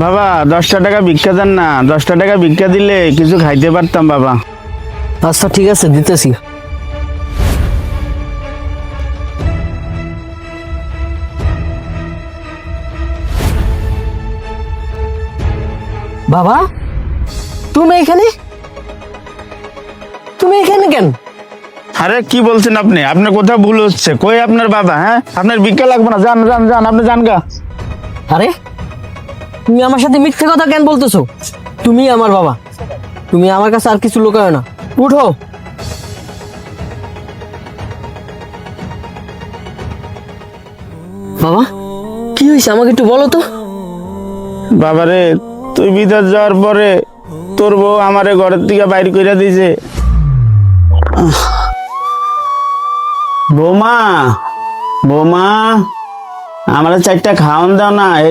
बाबा 10 টাকা ভিক্ষা দন না 10 টাকা ভিক্ষা দিলে কিছু খাইতে পারতাম বাবা আচ্ছা ঠিক আছে দিতেছি बाबा তুমি এখানে তুমি এখানে কেন আরে কি বলছেন আপনি আপনার কথা ভুল হচ্ছে কই আপনার বাবা হ্যাঁ আপনার ভিক্ষা লাগবে না যান যান যান আপনি যানগা আরে তুমি আমার সাথে মিথ্যে কথা কেন বলতেছো তুমি আমার বাবা তুমি আমার কাছে আর কিছু লুকায় না উঠো বাবা কি হয়েছে আমাকে একটু বলো তো বাবারে তুই বিদেশ যাওয়ার পরে তোর বউ আমারে ঘরের দিকে বাইর কইরা দিয়েছে বৌমা বৌমা আমার চারটা খাওয়ান দাও না